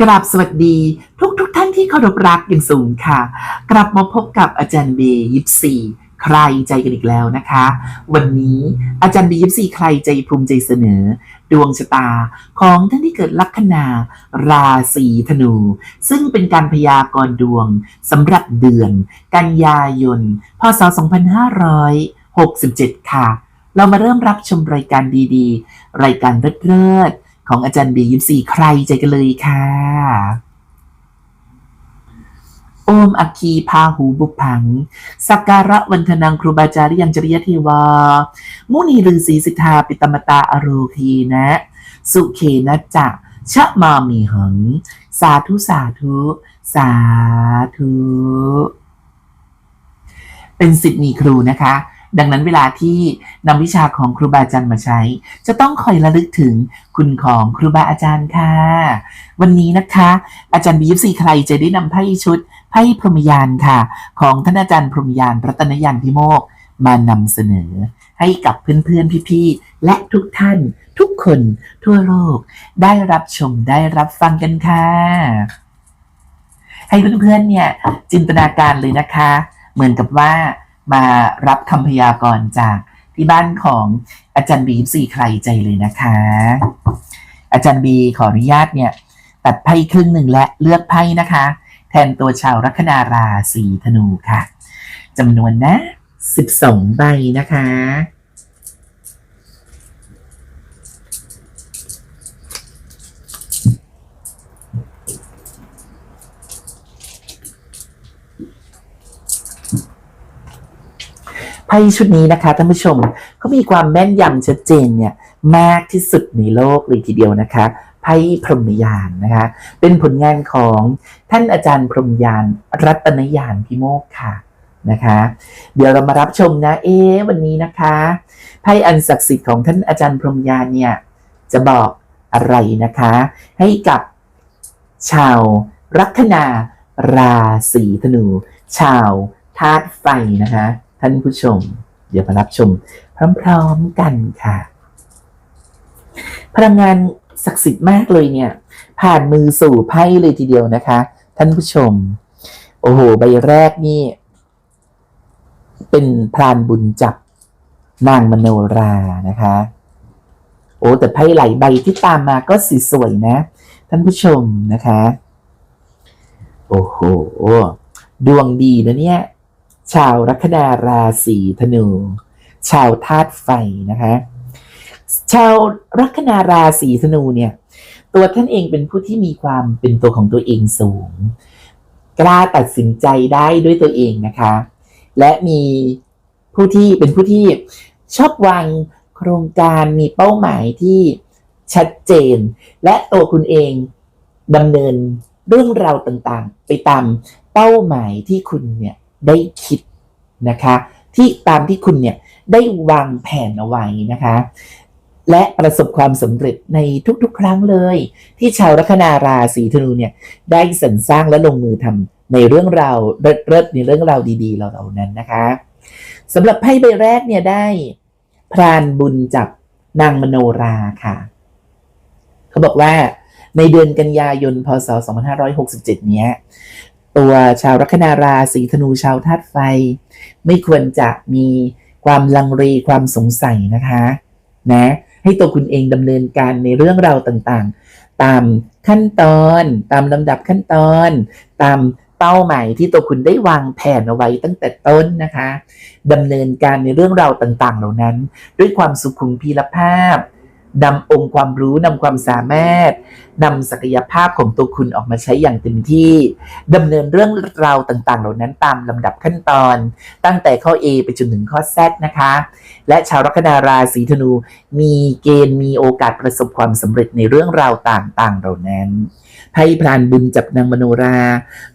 กราบสวัสดีทุกทุกท่านที่เคารพรักอย่างสูงค่ะ กลับมาพบกับอาจารย์เบย์ยิปซีใครใจกันอีกแล้วนะคะ วันนี้อาจารย์เบย์ยิปซีใครใจภูมิใจเสนอ ดวงชะตาของท่านที่เกิดลัคนาราศีธนู ซึ่งเป็นการพยากรณ์ดวงสำหรับเดือน กันยายน พศ 2567 ค่ะ เรามาเริ่มรับชมรายการดีๆ รายการเลิศ ของอาจารย์บียิปซีใครใจกันเลยค่ะ โอมอัคคีพาหูบุพัง สักการะวันธนังครูบาจาริยังจริยเทวา มุนีฤาษีสิทธาปิตมตาอโรคีนะ สุเขนะจะชะมามีหัง สาธุสาธุ สาธุ เป็นสิทธิ์มีครูนะคะ ดังนั้นเวลาที่นำวิชาของครูบาอาจารย์มาใช้ จะต้องคอยระลึกถึงคุณของครูบาอาจารย์ค่ะ วันนี้นะคะ อาจารย์บีฟซีใครจะได้นำไพ่ชุดไพ่พรหมยานค่ะ ของท่านอาจารย์พรหมยานรัตนยานพิโมกมานำเสนอ ให้กับเพื่อนๆพี่ๆและทุกท่านทุกคนทั่วโลก ได้รับชมได้รับฟังกันค่ะ ให้เพื่อนๆเนี่ยจินตนาการเลยนะคะ เหมือนกับว่า มารับคำพยากรณ์จากที่บ้านของอาจารย์บีสี่ใครใจเลยนะคะ อาจารย์บีขออนุญาตเนี่ย ตัดไพ่ครึ่งหนึ่งและเลือกไพ่นะคะ แทนตัวชาวลัคนาราศีธนูค่ะจำนวนนะ 12 ใบนะคะ ไพ่ชุดนี้นะคะท่านผู้ชมเขามีความแม่นยำชัดเจนเนี่ยมากที่สุดในโลกเลยทีเดียวนะคะไพ่พรหมยานนะคะ เป็นผลงานของท่านอาจารย์พรหมยานรัตนยานพิโมกค่ะนะคะ เดี๋ยวเรามารับชมนะเอ๊วันนี้นะคะไพ่อันศักดิ์สิทธิ์ของท่านอาจารย์พรหมยานเนี่ยจะบอกอะไรนะคะ ให้กับชาวลัคนาราศีธนู ชาวธาตุไฟนะคะ ท่านผู้ชม เดี๋ยวมารับชม พร้อมๆกันค่ะ พลังงานศักดิ์สิทธิ์มากเลยเนี่ย ผ่านมือสู่ไพ่เลยทีเดียวนะคะ ท่านผู้ชม โอ้โห ใบแรกนี่ เป็นพรานบุญจับนางมโนรานะคะ โอ้แต่ไพ่ไหลายใบที่ตามมาก็สีสวยนะ ท่านผู้ชมนะคะ โอ้โห ดวงดีนะเนี่ย ชาวลัคนาราศีธนู ชาวธาตุไฟนะคะชาวลัคนาราศีธนูเนี่ย ตัวท่านเองเป็นผู้ที่มีความเป็นตัวของตัวเองสูง กล้าตัดสินใจได้ด้วยตัวเองนะคะ และมีผู้ที่เป็นผู้ที่ชอบวางโครงการมีเป้าหมายที่ชัดเจน และตัวคุณเองดำเนินเรื่องราวต่างๆ ไปตามเป้าหมายที่คุณเนี่ย ได้คิดนะคะ ที่ตามที่คุณเนี่ยได้วางแผนเอาไว้นะคะ และประสบความสำเร็จในทุกๆ ครั้งเลย ที่ชาวลัคนาราศีธนูเนี่ยได้สรรสร้างและลงมือทำในเรื่องราวเลิศๆในเรื่องราวดีๆเหล่านั้นนะคะสำหรับไพ่ใบแรกเนี่ยได้พรานบุญจับนางมโนราค่ะ เขาบอกว่าในเดือนกันยายนพศ 2567 เนี้ย ตัวชาวลัคนาราศีธนูชาวธาตุไฟ ไม่ควรจะมีความลังเลความสงสัยนะคะนะให้ตัวคุณเองดำเนินการในเรื่องราวต่างๆ ตามขั้นตอนตามลำดับขั้นตอน ตามเป้าหมายที่ตัวคุณได้วางแผนเอาไว้ตั้งแต่ต้นนะคะดำเนินการในเรื่องราวต่างๆ เหล่านั้น ด้วยความสุขุมพีรภาพ นำองค์ความรู้นำความสามารถนำศักยภาพของตัวคุณออกมาใช้อย่างเต็มที่ดำเนินเรื่องราวต่างๆ เหล่านั้นตามลำดับขั้นตอน ตั้งแต่ข้อ A ไปจนถึงข้อ Z นะคะ และชาวลัคนาราศีธนูมีเกณฑ์มีโอกาสประสบความสำเร็จในเรื่องราวต่างๆ เหล่านั้นไพ่พรานบุญจับนางมโนรา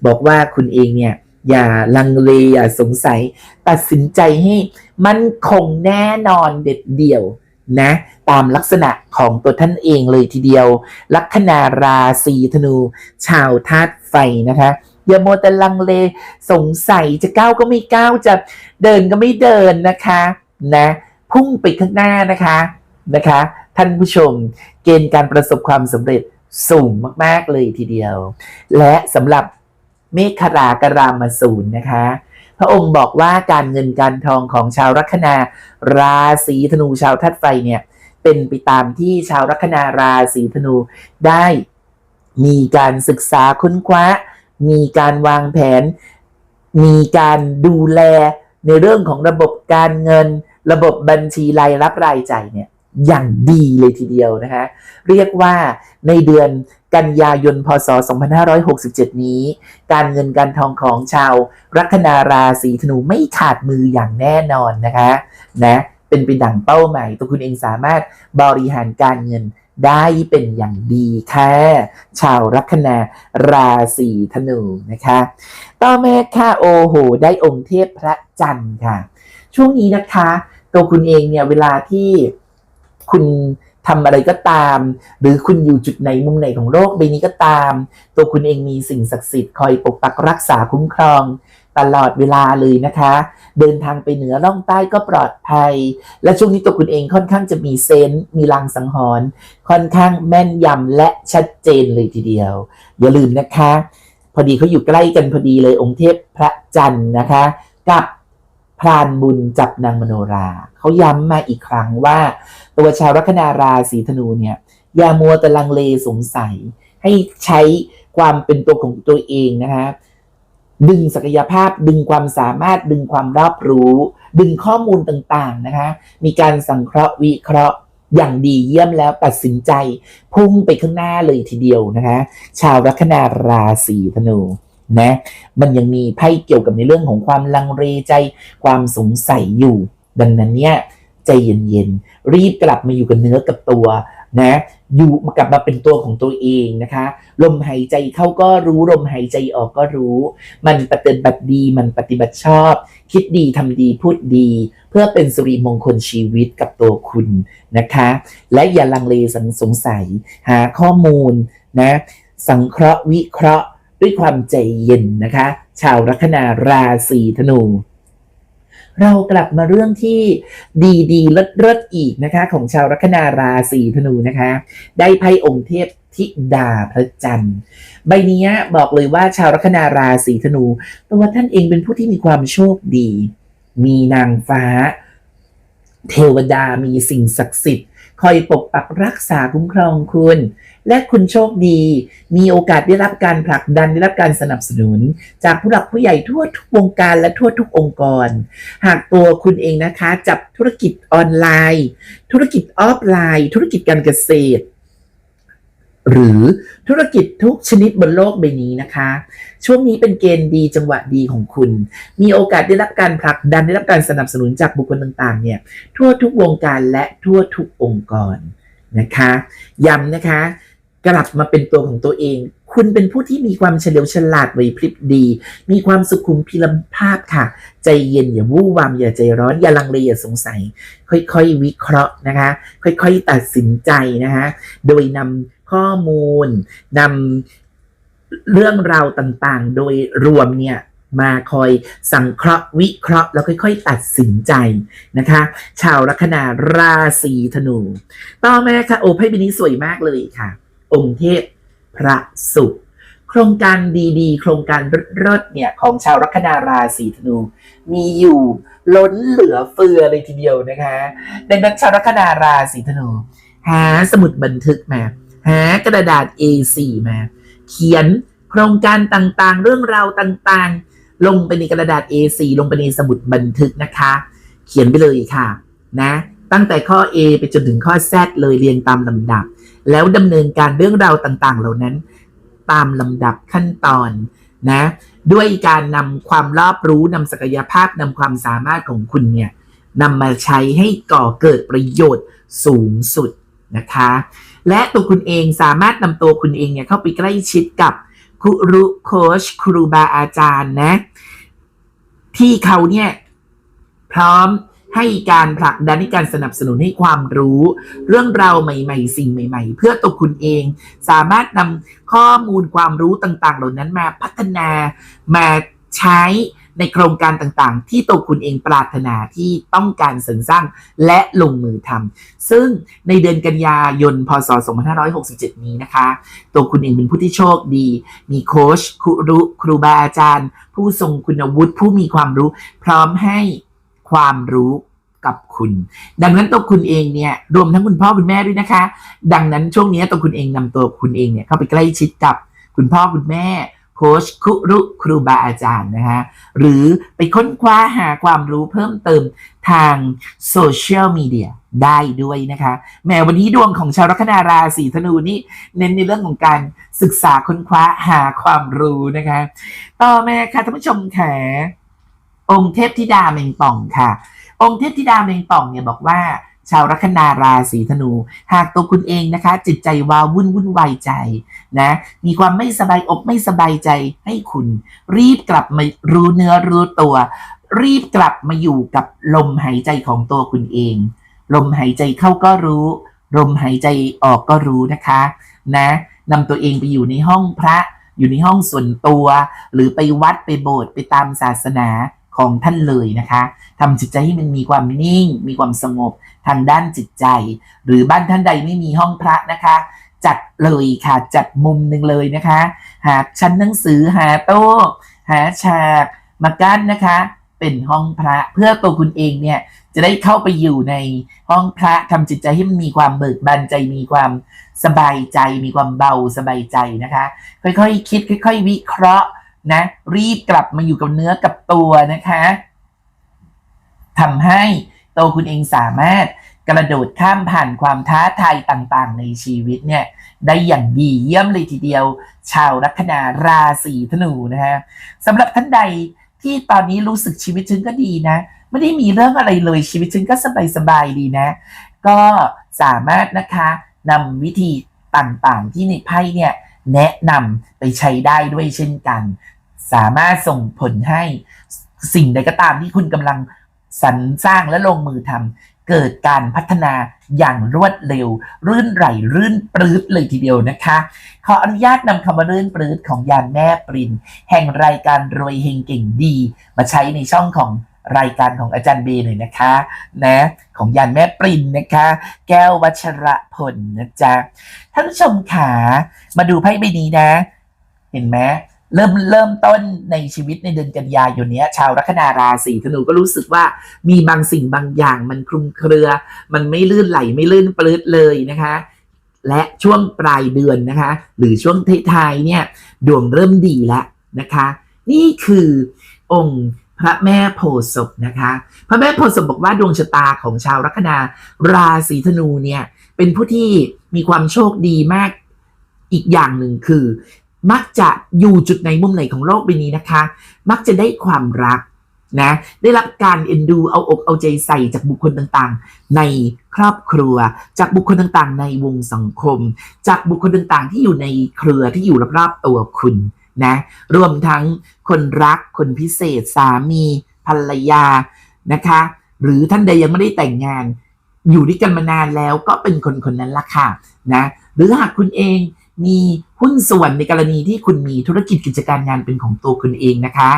บอกว่าคุณเองเนี่ยอย่าลังเลอย่าสงสัย ตัดสินใจให้มันคงแน่นอนเด็ดเดี่ยว นะตามลักษณะของตัวท่านเองเลยทีเดียว ลัคนาราศีธนู ชาวธาตุไฟนะคะอย่าโมแต่ลังเลสงสัยจะก้าวก็ไม่ก้าวจะเดินก็ไม่เดินนะคะนะพุ่งไปข้างหน้านะคะนะคะ ท่านผู้ชมเกณฑ์การประสบความสำเร็จสูงมาก ๆ เลยทีเดียว และสำหรับเมฆรากรามสูรนะคะ พระองค์บอกว่าการเงินการทองของชาวลัคนาราศีธนูชาวทัดไฟเนี่ยเป็นไปตามที่ชาวลัคนาราศีธนูได้มีการศึกษาค้นคว้า มีการวางแผน มีการดูแลในเรื่องของระบบการเงิน ระบบบัญชีรายรับรายจ่ายเนี่ยอย่างดีเลยทีเดียวนะคะเรียกว่าในเดือนกันยายน พศ 2567 นี้ การเงินการทองของชาว ลัคนาราศีธนูไม่ขาดมืออย่างแน่นอนนะคะนะเป็นไปดังเป้าหมายตัวคุณเองสามารถบริหารการเงินได้เป็นอย่างดีค่ะ ชาวลัคนาราศีธนูนะคะ ต่อมาค่ะโอโห ได้องค์เทพพระจันทร์ค่ะ ช่วงนี้นะคะ ตัวคุณเองเนี่ยเวลาที่คุณ ทำอะไรก็ตาม หรือคุณอยู่จุดไหนมุมไหนของโลกใบนี้ก็ตาม ตัวคุณเองมีสิ่งศักดิ์สิทธิ์คอยปกปักรักษาคุ้มครอง ตลอดเวลาเลยนะคะ เดินทางไปเหนือล่องใต้ก็ปลอดภัย และช่วงนี้ตัวคุณเองค่อนข้างจะมีเซนส์มีลางสังหรณ์ค่อนข้างแม่นยำและชัดเจนเลยทีเดียว อย่าลืมนะคะ พอดีเขาอยู่ใกล้กันพอดีเลยองค์เทพพระจันทร์นะคะ กับพรานบุญจับนางมโนรา เขาย้ำมาอีกครั้งว่า ตัวชาวลัคนาราศีธนูเนี่ย อย่ามัวแต่ลังเลสงสัย ให้ใช้ความเป็นตัวของตัวเองนะคะดึงศักยภาพดึงความสามารถดึงความรอบรู้ ดึงข้อมูลต่างๆนะคะมีการสังเคราะห์วิเคราะห์อย่างดีเยี่ยมแล้วตัดสินใจ พุ่งไปข้างหน้าเลยทีเดียวนะคะชาวลัคนาราศีธนูนะมันยังมีไพ่เกี่ยวกับในเรื่องของความลังเลใจ ความสงสัยอยู่ ดังนั้นเนี่ย ใจเย็นๆ รีบกลับมาอยู่กับเนื้อกับตัวนะอยู่กลับมาเป็นตัวของตัวเองนะคะ ลมหายใจเข้าก็รู้ลมหายใจออกก็รู้ มันปฏิบัติดีมันปฏิบัติชอบ คิดดีทำดีพูดดี เพื่อเป็นสุริมงคลชีวิตกับตัวคุณนะคะ และอย่าลังเลสงสงสัย หาข้อมูลนะสังเคราะห์วิเคราะห์ด้วยความใจเย็นนะคะ ชาวลัคนาราศีธนู เรากลับมาเรื่องที่ดีดีเลิศเลิศอีกนะคะ ของชาวลัคนาราศีธนูนะคะ ได้ไพ่องค์เทพธิดาพระจันทร์ ใบนี้บอกเลยว่าชาวลัคนาราศีธนูตัวท่านเองเป็นผู้ที่มีความโชคดี มีนางฟ้า เทวดามีสิ่งศักดิ์สิทธิ์ คอยปกปักรักษาคุ้มครองคุณ และคุณโชคดี มีโอกาสได้รับการผลักดันได้รับการสนับสนุน จากผู้หลักผู้ใหญ่ทั่วทุกวงการและทั่วทุกองค์กร หากตัวคุณเองนะคะ จับธุรกิจออนไลน์ ธุรกิจออฟไลน์ ธุรกิจการเกษตร หรือธุรกิจทุกชนิดบนโลกใบนี้นะคะ ช่วงนี้เป็นเกณฑ์ดีจังหวะดีของคุณ มีโอกาสได้รับการผลักดันได้รับการสนับสนุนจากบุคคลต่างๆ เนี่ยทั่วทุกวงการและทั่วทุกองค์กรนะคะย้ำนะคะกลับมาเป็นตัวของตัวเอง คุณเป็นผู้ที่มีความเฉลียวฉลาดไหวพริบดี มีความสุขุมพิลภาพค่ะ ใจเย็นอย่าวู่วามอย่าใจร้อนอย่าลังเลอย่าสงสัย ค่อยๆวิเคราะห์นะคะ ค่อยๆตัดสินใจนะคะ โดยนำ ข้อมูลนำเรื่องราวต่างๆ โดยรวมเนี่ยมาคอยสังเคราะห์วิเคราะห์แล้วค่อย ๆ ตัดสินใจนะคะ ชาวลัคนาราศีธนู ต่อมาค่ะโอ้ไพ่ใบนี้สวยมากเลยค่ะ องค์เทพพระศุกร์โครงการดีๆ โครงการเลิศเนี่ยของชาวลัคนาราศีธนู มีอยู่ล้นเหลือเฟือเลยทีเดียวนะคะดังนั้นชาวลัคนาราศีธนูหาสมุดบันทึกมา หากระดาษ A4 มา เขียนโครงการต่างๆ เรื่องราวต่างๆ ลงไปในกระดาษ A4 ลงไปในสมุดบันทึกนะคะ เขียนไปเลยค่ะนะตั้งแต่ข้อ A ไปจนถึงข้อ Z เลยเรียงตามลำดับ แล้วดำเนินการเรื่องราวต่างๆ เหล่านั้น ตามลำดับขั้นตอนนะด้วยการนำความรอบรู้นำศักยภาพนำความสามารถของคุณเนี่ยนำมาใช้ให้ก่อเกิดประโยชน์สูงสุดนะคะ และตัวคุณเองสามารถนำตัวคุณเองเนี่ยเข้าไปใกล้ชิดกับครูโคชครูบาอาจารย์นะ ที่เขาเนี่ยพร้อมให้การผลักดันให้การสนับสนุนให้ความรู้ เรื่องราวใหม่ๆ สิ่งใหม่ ๆ เพื่อตัวคุณเองสามารถนำข้อมูลความรู้ต่าง ๆ เหล่านั้นมาพัฒนามาใช้ ในโครงการต่างๆ ที่ตัวคุณเองปรารถนาที่ต้องการเสรรสร้างและลงมือทำซึ่งในเดือนกันยายนพศ 2567 นี้นะคะ ตัวคุณเองเป็นผู้ที่โชคดี มีโค้ชครูรุครูบาอาจารย์ ผู้ทรงคุณวุฒิผู้มีความรู้ พร้อมให้ความรู้กับคุณ ดังนั้นตัวคุณเองเนี่ยรวมทั้งคุณพ่อคุณแม่ด้วยนะคะ ดังนั้นช่วงนี้ตัวคุณเองนำตัวคุณเองเนี่ยเข้าไปใกล้ชิดกับคุณพ่อคุณแม่ โค้ชครูรุครูบาอาจารย์นะคะหรือไปค้นคว้าหาความรู้เพิ่มเติมทางโซเชียลมีเดียได้ด้วยนะคะแหมวันนี้ดวงของชาวลัคนาราศีธนูนี่เน้นในเรื่องของการศึกษาค้นคว้าหาความรู้นะคะ ต่อมาค่ะท่านผู้ชมค่ะองค์เทพธิดาเมงป่องค่ะ องค์เทพธิดาเมงป่องเนี่ยบอกว่า ชาวลัคนาราศีธนู หากตัวคุณเองนะคะ จิตใจวาวุ่นวุ่นวายใจนะมีความไม่สบายอกไม่สบายใจให้คุณ รีบกลับมารู้เนื้อรู้ตัว รีบกลับมาอยู่กับลมหายใจของตัวคุณเอง ลมหายใจเข้าก็รู้ ลมหายใจออกก็รู้นะคะนะนำตัวเองไปอยู่ในห้องพระอยู่ในห้องส่วนตัว หรือไปวัดไปโบสถ์ไปตามศาสนาของท่านเลยนะคะทำจิตใจให้มันมีความนิ่ง มีความสงบ ทางด้านจิตใจ หรือบ้านท่านใดไม่มีห้องพระนะคะ จัดเลยค่ะจัดมุมหนึ่งเลยนะคะ หาชั้นหนังสือหาโต๊ะหาฉากมากั้นนะคะ เป็นห้องพระเพื่อตัวคุณเองเนี่ยจะได้เข้าไปอยู่ในห้องพระทำจิตใจให้มันมีความเบิกบานใจมีความสบายใจ มีความเบาสบายใจนะคะ ค่อยๆคิด ค่อย ๆ วิเคราะห์นะ รีบกลับมาอยู่กับเนื้อกับตัวนะคะทำให้ ตัวคุณเองสามารถกระโดดข้ามผ่านความท้าทายต่างๆ ในชีวิตเนี่ยได้อย่างดีเยี่ยมเลยทีเดียว ชาวลัคนาราศีธนูนะฮะสำหรับท่านใดที่ตอนนี้รู้สึกชีวิตฉันก็ดีนะ ไม่ได้มีเรื่องอะไรเลยชีวิตฉันก็สบายๆดีนะ ก็สามารถนะคะนำวิธีต่างๆ ที่ในไพ่เนี่ยแนะนำไปใช้ได้ด้วยเช่นกัน สามารถส่งผลให้สิ่งใดก็ตามที่คุณกำลัง สรรสร้างและลงมือทำเกิดการพัฒนาอย่างรวดเร็ว รื่นไหลรื่นปรื๊ดเลยทีเดียวนะคะขออนุญาตนำคำว่ารื่นปรื๊ดของยานแม่ปรินแห่งรายการรวยเฮงเก่งดี มาใช้ในช่องของรายการของอาจารย์เบหน่อยนะคะนะของยานแม่ปรินนะคะ แก้ววัชระพลนะจ๊ะท่านผู้ชมขามาดูไพ่ใบนี้นะ เห็นไหม เริ่มเริ่มต้นในชีวิตในเดือนกันยายนเนี้ยชาวลัคนาราศีธนูก็รู้สึกว่ามีบางสิ่งบางอย่างมันคลุมเครือ มันไม่ลื่นไหลไม่ลื่นปลื้ดเลยนะคะ และช่วงปลายเดือนนะคะ หรือช่วงท้ายๆเนี่ยดวงเริ่มดีแล้วนะคะ นี่คือองค์พระแม่โพธิ์ศพนะคะ พระแม่โพธิ์ศพบอกว่าดวงชะตาของชาวลัคนาราศีธนูเนี่ยเป็นผู้ที่มีความโชคดีมากอีกอย่างหนึ่งคือ มักจะอยู่จุดไหนมุมไหนของโลกใบนี้นะคะ มักจะได้ความรักนะได้รับการเอ็นดูเอาอกเอาใจใส่จากบุคคลต่างๆ ในครอบครัว จากบุคคลต่างๆ ในวงสังคม จากบุคคลต่างๆ ที่อยู่ในเครือที่อยู่รอบๆตัวคุณนะรวมทั้งคนรักคนพิเศษสามีภรรยานะคะ หรือท่านใดยังไม่ได้แต่งงาน อยู่ด้วยกันมานานแล้วก็เป็นคนคนนั้นละค่ะนะหรือหากคุณเองมี หุ้นส่วนในกรณีที่คุณมีธุรกิจกิจการงานเป็นของตัวคุณเองนะคะ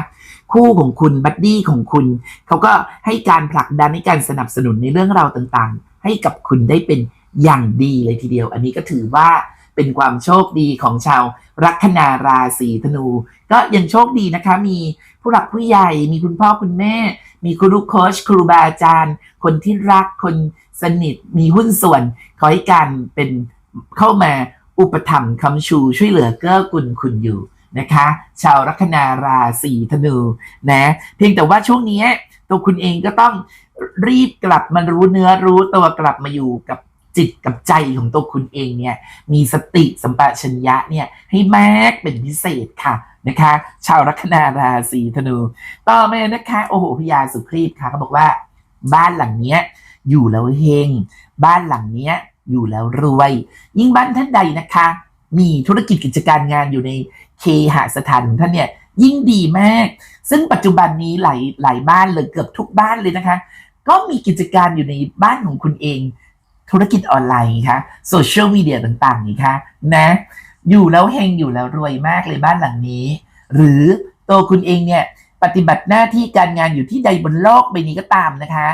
คู่ของคุณบัดดี้ของคุณ เขาก็ให้การผลักดันให้การสนับสนุนในเรื่องราวต่างๆ ให้กับคุณได้เป็นอย่างดีเลยทีเดียว อันนี้ก็ถือว่าเป็นความโชคดีของชาวลัคนาราศีธนู ก็ยังโชคดีนะคะ มีผู้หลักผู้ใหญ่ มีคุณพ่อคุณแม่ มีครูโค้ชครูบาอาจารย์ คนที่รักคนสนิทมีหุ้นส่วนขอให้การเป็นเข้ามา อุปถัมภ์คำชูช่วยเหลือเกื้อกูลคุณอยู่นะคะ ชาวลัคนาราศีธนูนะเพียงแต่ว่าช่วงนี้ตัวคุณเองก็ต้องรีบกลับมารู้เนื้อรู้ตัวกลับมาอยู่กับจิตกับใจของตัวคุณเองเนี่ยมีสติสัมปชัญญะเนี่ยให้มากเป็นพิเศษค่ะนะคะ ชาวลัคนาราศีธนู ต่อมานะคะโอ้โหพญาสุครีพค่ะเขาบอกว่า บ้านหลังเนี้ยอยู่แล้วเฮงบ้านหลังเนี้ย อยู่แล้วรวย ยิ่งบ้านท่านใดนะคะ มีธุรกิจกิจการงานอยู่ในเคหสถานของท่านเนี่ยยิ่งดีมาก ซึ่งปัจจุบันนี้หลายหลายบ้านเลยเกือบทุกบ้านเลยนะคะ ก็มีกิจการอยู่ในบ้านของคุณเอง ธุรกิจออนไลน์ค่ะโซเชียลมีเดียต่างๆนี่ค่ะนะอยู่แล้วเฮงอยู่แล้วรวยมากเลยบ้านหลังนี้ หรือตัวคุณเองเนี่ยปฏิบัติหน้าที่การงานอยู่ที่ใดบนโลกใบนี้ก็ตามนะคะ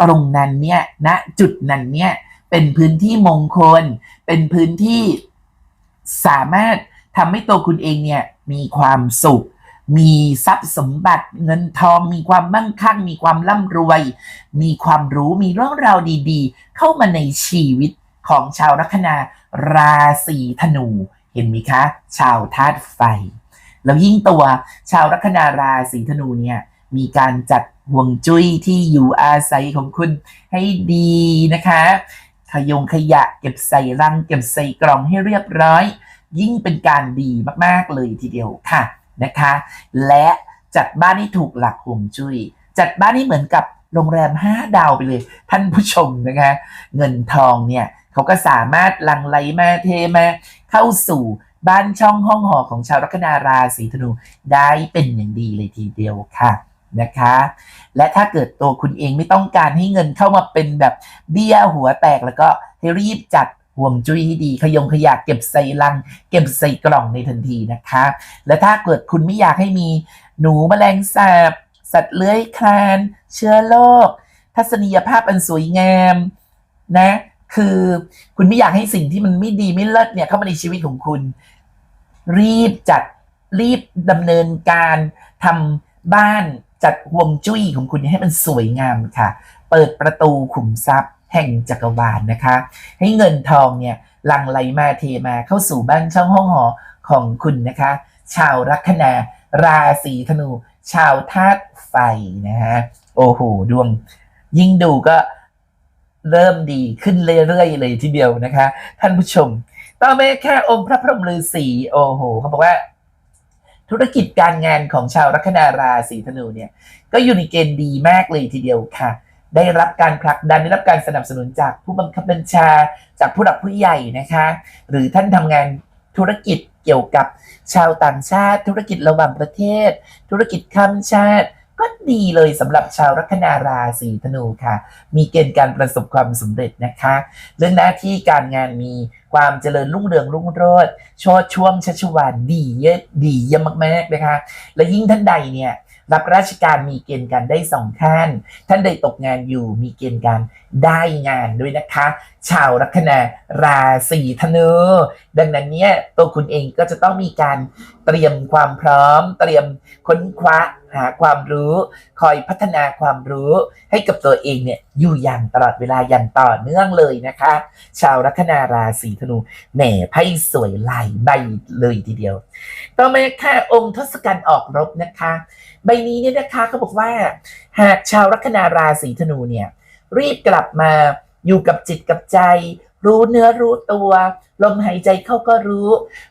ตรงนั้นเนี่ยณจุดนั้นเนี่ย เป็นพื้นที่มงคล เป็นพื้นที่สามารถทำให้ตัวคุณเองเนี่ยมีความสุข มีทรัพย์สมบัติเงินทอง มีความมั่งคั่ง มีความร่ำรวย มีความรู้มีเรื่องราวดีๆ เข้ามาในชีวิตของชาวลัคนาราศีธนู เห็นไหมคะ ชาวธาตุไฟ แล้วยิ่งตัวชาวลัคนาราศีธนูเนี่ยมีการจัดห่วงจุ้ยที่อยู่อาศัยของคุณให้ดีนะคะ ขยงขยะเก็บใส่รังเก็บใส่กล่องให้เรียบร้อย ยิ่งเป็นการดีมากๆเลยทีเดียวค่ะนะคะ และจัดบ้านให้ถูกหลักห่วงจุ้ยจัดบ้านให้เหมือนกับโรงแรม 5 ดาวไปเลย ท่านผู้ชมนะคะ เงินทองเนี่ยเขาก็สามารถลังไหลมาเทมาเข้าสู่บ้านช่องห้องหอของชาวลัคนาราศีธนูได้เป็นอย่างดีเลยทีเดียวค่ะ นะคะ และถ้าเกิดตัวคุณเองไม่ต้องการให้เงินเข้ามาเป็นแบบเบี้ยหัวแตกแล้วก็ให้รีบจัดห่วงจุ้ยให้ดีขยงขยะเก็บใส่ลัง เก็บใส่กล่องในทันทีนะคะ และถ้าเกิดคุณไม่อยากให้มีหนูแมลงสาบ สัตว์เลื้อยคลาน เชื้อโรคทัศนียภาพอันสวยงามนะ คือคุณไม่อยากให้สิ่งที่มันไม่ดีไม่เลิศเนี่ยเข้ามาในชีวิตของคุณ รีบจัดรีบดำเนินการทำบ้าน จัดห่วงจุ้ยของคุณให้มันสวยงามค่ะ เปิดประตูขุมทรัพย์ แห่งจักรวาลนะคะ ให้เงินทองเนี่ยหลั่งไหลมาเทมาเข้าสู่บ้านช่องห้องหอของคุณนะคะ ชาวลัคนาราศีธนู ชาวธาตุไฟนะฮะโอ้โหดวง ยิ่งดูก็เริ่มดีขึ้นเรื่อยๆเลยทีเดียวนะคะ ท่านผู้ชม ต่อมาแค่องค์พระพรหมฤาษีโอ้โหเขาบอกว่า ธุรกิจการงานของชาวลัคนาราศีธนูเนี่ยก็อยู่ในเกณฑ์ดีมากเลยทีเดียวค่ะ ได้รับการผลักดันได้รับการสนับสนุนจากผู้บังคับบัญชา จากผู้หลักผู้ใหญ่นะคะ หรือท่านทำงานธุรกิจเกี่ยวกับชาวต่างชาติ ธุรกิจระหว่างประเทศ ธุรกิจข้ามชาติ ก็ดีเลยสำหรับชาวลัคนาราศีธนูค่ะ มีเกณฑ์การประสบความสำเร็จนะคะ เรื่องหน้าที่การงานมี ความเจริญรุ่งเรืองรุ่งโรจน์ชดช่วงชัชวานดีเยอะดีเยี่ยมมากๆนะคะ และยิ่งท่านใดเนี่ยรับราชการมีเกณฑ์การได้สองขั้น ท่านใดตกงานอยู่มีเกณฑ์การได้งานด้วยนะคะ ชาวลัคนาราศีธนูดังนั้นเนี่ยตัวคุณเองก็จะต้องมีการเตรียมความพร้อม เตรียมค้นคว้า หาความรู้ คอยพัฒนาความรู้ให้กับตัวเองเนี่ยอยู่อย่างตลอดเวลาอย่างต่อเนื่องเลยนะคะ ชาวลัคนาราศีธนูแหมไพ่สวยหลายใบเลยทีเดียว ต่อมาค่ะองค์ทศกัณฐ์ออกรบนะคะ ใบนี้เนี่ยนะคะเขาบอกว่า หากชาวลัคนาราศีธนูเนี่ยรีบกลับมาอยู่กับจิตกับใจ รู้เนื้อรู้ตัว ลมหายใจเข้าก็รู้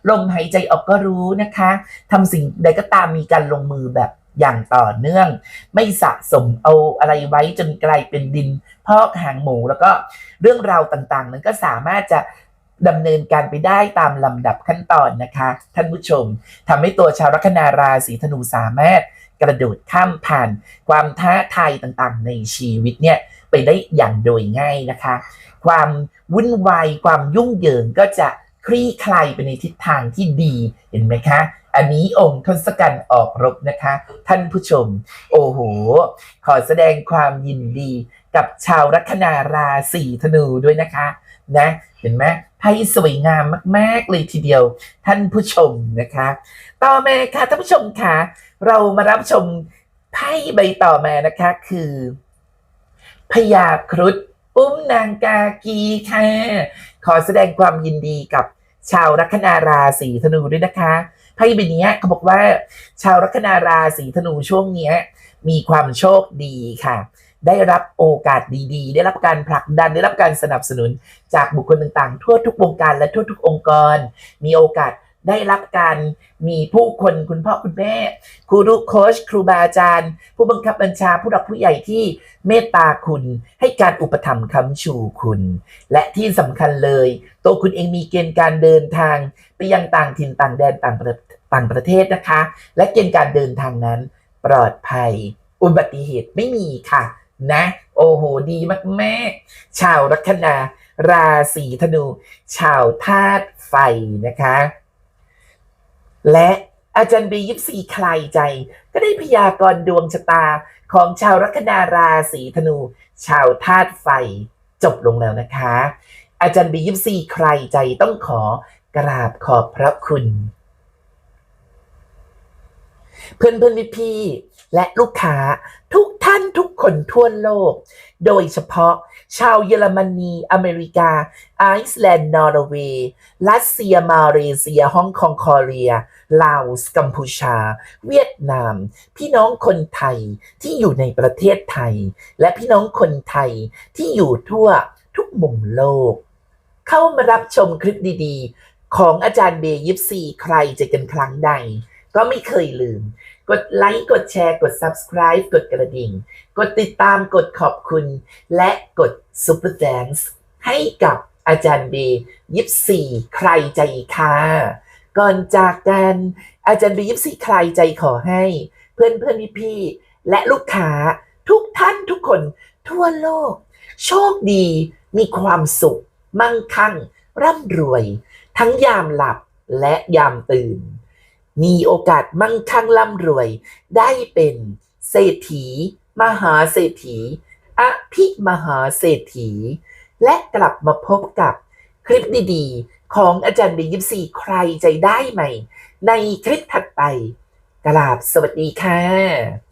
ลมหายใจออกก็รู้นะคะทำสิ่งใดก็ตามมีการลงมือแบบ อย่างต่อเนื่อง ไม่สะสมเอาอะไรไว้จนกลายเป็นดิน พอกหางหมูแล้วก็เรื่องราวต่างๆ นั้นก็สามารถจะดำเนินการไปได้ตามลำดับขั้นตอนนะคะ ท่านผู้ชมทำให้ตัวชาวลัคนาราศีธนูสามารถกระโดดข้ามผ่านความท้าทายต่างๆ ในชีวิตเนี่ยไปได้อย่างโดยง่ายนะคะ ความวุ่นวายความยุ่งเหยิงก็จะคลี่คลายไปในทิศทางที่ดีเห็นไหมคะ อันนี้องค์ทศกัณฐ์ออกรบนะคะ ท่านผู้ชม โอ้โห ขอแสดงความยินดีกับชาวลัคนาราศีธนูด้วยนะคะ นะ เห็นไหมไพ่สวยงามมาก ๆ เลยทีเดียว ท่านผู้ชมนะคะ ต่อมาค่ะท่านผู้ชมค่ะ เรามารับชมไพ่ใบต่อมานะคะคือพญาครุฑอุ้มนางกากีค่ะ ขอแสดงความยินดีกับชาวลัคนาราศีธนูด้วยนะคะ ไพ่ใบนี้เขาบอกว่า ชาวลัคนาราศีธนูช่วงนี้มีความโชคดีค่ะ ได้รับโอกาสดีๆ ได้รับการผลักดันได้รับการสนับสนุนจากบุคคลต่างๆ ทั่วทุกวงการและทั่วทุกองค์กร มีโอกาสได้รับการมีผู้คนคุณพ่อคุณแม่ครูรุโค้ชครูบาอาจารย์ ผู้บังคับบัญชาผู้หลักผู้ใหญ่ที่เมตตาคุณ ให้การอุปถัมภ์ค้ำชูคุณ และที่สำคัญเลย ตัวคุณเองมีเกณฑ์การเดินทางไปยังต่างถิ่นต่างแดนต่างประเต่างประเทศนะคะ และเกณฑ์การเดินทางนั้นปลอดภัย อุบัติเหตุไม่มีค่ะ นะ โอ้โห ดีมากๆ ชาวลัคนาราศีธนู ชาวธาตุไฟนะคะ และอาจารย์บียิปซีคลายใจ ก็ได้พยากรณ์ดวงชะตาของชาวลัคนาราศีธนู ชาวธาตุไฟจบลงแล้วนะคะ อาจารย์บียิปซีใครใจต้องขอกราบขอบพระคุณ เพื่อนเพื่อนพี่พี่และลูกค้าทุกท่านทุกคนทั่วโลก โดยเฉพาะชาวเยอรมนี อเมริกา ไอซ์แลนด์ นอร์เวย์ รัสเซีย มาเลเซีย ฮ่องกง คอเรีย ลาวสกัมพูชา เวียดนาม พี่น้องคนไทยที่อยู่ในประเทศไทย และพี่น้องคนไทยที่อยู่ทั่วทุกมุมโลก เข้ามารับชมคลิปดีๆ ของอาจารย์เบย์ยิปซีใครจะกันครั้งใด ก็ไม่เคยลืม กดไลค์กดแชร์กด Subscribe กดกระดิ่ง กดติดตามกดขอบคุณ และกด Super Thanks ให้กับอาจารย์เบย์ยิปซีใครใจค่ะก่อนจากกันอาจารย์เบย์ยิปซีใครใจขอให้ เพื่อนเพื่อนพี่พี่และลูกค้าทุกท่านทุกคนทั่วโลก โชคดี มีความสุข มั่งคั่ง ร่ำรวย ทั้งยามหลับและยามตื่น มีโอกาสมั่งคั่งร่ำรวย ได้เป็นเศรษฐี มหาเศรษฐีอภิมหาเศรษฐี และกลับมาพบกับคลิปดีๆ ของอาจารย์บียิปซีใครใจได้ไหมในคลิปถัดไปกราบสวัสดีค่ะ